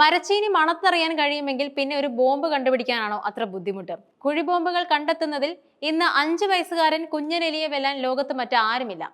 മരച്ചീനി മണത്തറിയാൻ കഴിയുമെങ്കിൽ പിന്നെ ഒരു ബോംബ് കണ്ടുപിടിക്കാനാണോ അത്ര ബുദ്ധിമുട്ട്? കുഴിബോംബുകൾ കണ്ടെത്തുന്നതിൽ ഇന്ന് അഞ്ച് വയസ്സുകാരൻ കുഞ്ഞനെലിയെ വെല്ലാൻ ലോകത്ത് മറ്റാരുമില്ല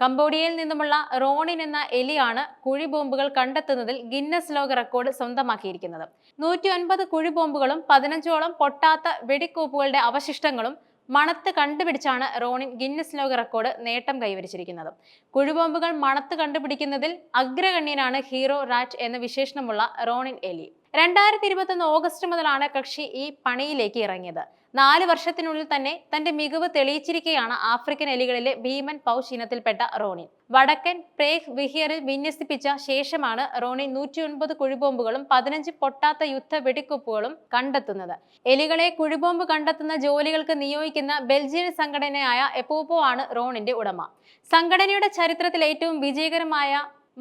കംബോഡിയയിൽ നിന്നുമുള്ള റോണിൻ എന്ന എലിയാണ് കുഴിബോംബുകൾ കണ്ടെത്തുന്നതിൽ ഗിന്നസ് ലോക റെക്കോർഡ് സ്വന്തമാക്കിയിരിക്കുന്നത്. നൂറ്റി ഒൻപത് കുഴിബോംബുകളും പതിനഞ്ചോളം പൊട്ടാത്ത വെടിക്കോപ്പുകളുടെ അവശിഷ്ടങ്ങളും മണത്ത് കണ്ടുപിടിച്ചാണ് റോണിൻ ഗിന്നസ് ലോക റെക്കോർഡ് നേട്ടം കൈവരിച്ചിരിക്കുന്നത്. കുഴിബോംബുകൾ മണത്ത് കണ്ടുപിടിക്കുന്നതിൽ അഗ്രഗണ്യനാണ് ഹീറോ റാറ്റ് എന്ന വിശേഷണമുള്ള റോണിൻ എലി. രണ്ടായിരത്തി ഇരുപത്തൊന്ന് ഓഗസ്റ്റ് മുതലാണ് കക്ഷി ഈ പണിയിലേക്ക് ഇറങ്ങിയത്. നാല് വർഷത്തിനുള്ളിൽ തന്നെ തന്റെ മികവ് തെളിയിച്ചിരിക്കുകയാണ് ആഫ്രിക്കൻ എലികളിലെ ഭീമൻ പൗഷ് ഇനത്തിൽപ്പെട്ട റോണിൻ വടക്കൻ പ്രേഹ് വിഹിയറിൽ വിന്യസിപ്പിച്ച ശേഷമാണ് റോണി നൂറ്റി ഒൻപത് കുഴിബോംബുകളും പതിനഞ്ച് പൊട്ടാത്ത യുദ്ധ വെടിക്കുപ്പുകളും കണ്ടെത്തുന്നത്. എലികളെ കുഴിബോംബ് കണ്ടെത്തുന്ന ജോലികൾക്ക് നിയോഗിക്കുന്ന ബെൽജിയൻ സംഘടനയായ എപ്പോപ്പോ ആണ് റോണിന്റെ ഉടമ. സംഘടനയുടെ ചരിത്രത്തിൽ ഏറ്റവും വിജയകരമായ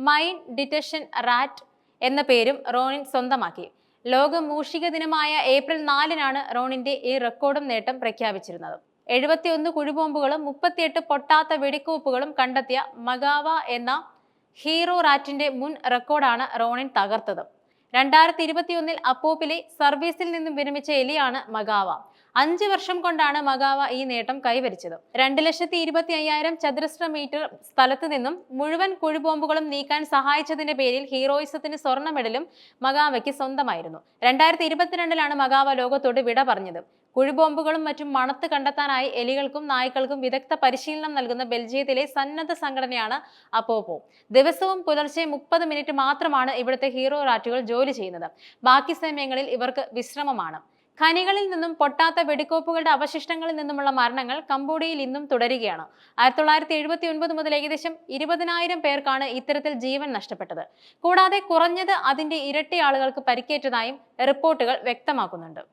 മൈൻ ഡിറ്റക്ഷൻ റാറ്റ് എന്ന പേരും റോണിൻ സ്വന്തമാക്കി. ലോക മൂഷിക ദിനമായ ഏപ്രിൽ നാലിനാണ് റോണിന്റെ ഈ റെക്കോർഡും നേട്ടം പ്രഖ്യാപിച്ചിരുന്നത്. എഴുപത്തിയൊന്ന് കുഴിബോംബുകളും മുപ്പത്തിയെട്ട് പൊട്ടാത്ത വെടിക്കോപ്പുകളും കണ്ടെത്തിയ മഗാവ എന്ന ഹീറോ റാറ്റിന്റെ മുൻ റെക്കോർഡാണ് റോണിൻ തകർത്തത്. രണ്ടായിരത്തി ഇരുപത്തിയൊന്നിൽ അപ്പോപ്പിലെ സർവീസിൽ നിന്നും വിരമിച്ച എലിയാണ് മഗാവ. അഞ്ച് വർഷം കൊണ്ടാണ് മഗാവ ഈ നേട്ടം കൈവരിച്ചത്. രണ്ട് ലക്ഷത്തി ഇരുപത്തി അയ്യായിരം ചതുരശ്ര മീറ്റർ സ്ഥലത്ത് നിന്നും മുഴുവൻ കുഴിബോംബുകളും നീക്കാൻ സഹായിച്ചതിന്റെ പേരിൽ ഹീറോയിസത്തിന് സ്വർണ മെഡലും മഗാവയ്ക്ക് സ്വന്തമായിരുന്നു. രണ്ടായിരത്തി ഇരുപത്തിരണ്ടിലാണ് മഗാവ ലോകത്തോട് വിട പറഞ്ഞത്. കുഴിബോംബുകളും മറ്റും മണത്ത് കണ്ടെത്താനായി എലികൾക്കും നായ്ക്കൾക്കും വിദഗ്ധ പരിശീലനം നൽകുന്ന ബെൽജിയത്തിലെ സന്നദ്ധ സംഘടനയാണ് അപ്പോപ്പോ ദിവസവും പുലർച്ചെ മുപ്പത് മിനിറ്റ് മാത്രമാണ് ഇവിടുത്തെ ഹീറോ റാറ്റുകൾ ജോലി ചെയ്യുന്നത്. ബാക്കി സമയങ്ങളിൽ ഇവർക്ക് വിശ്രമമാണ്. ഖനികളിൽ നിന്നും പൊട്ടാത്ത വെടിക്കോപ്പുകളുടെ അവശിഷ്ടങ്ങളിൽ നിന്നുമുള്ള മരണങ്ങൾ കംബോഡിയയിൽ ഇന്നും തുടരുകയാണ്. ആയിരത്തി തൊള്ളായിരത്തി എഴുപത്തി ഒൻപത് മുതൽ ഏകദേശം ഇരുപതിനായിരം പേർക്കാണ് ഇത്തരത്തിൽ ജീവൻ നഷ്ടപ്പെട്ടത്. കൂടാതെ കുറഞ്ഞത് അതിന്റെ ഇരട്ടി ആളുകൾക്ക് പരിക്കേറ്റതായും റിപ്പോർട്ടുകൾ വ്യക്തമാക്കുന്നുണ്ട്.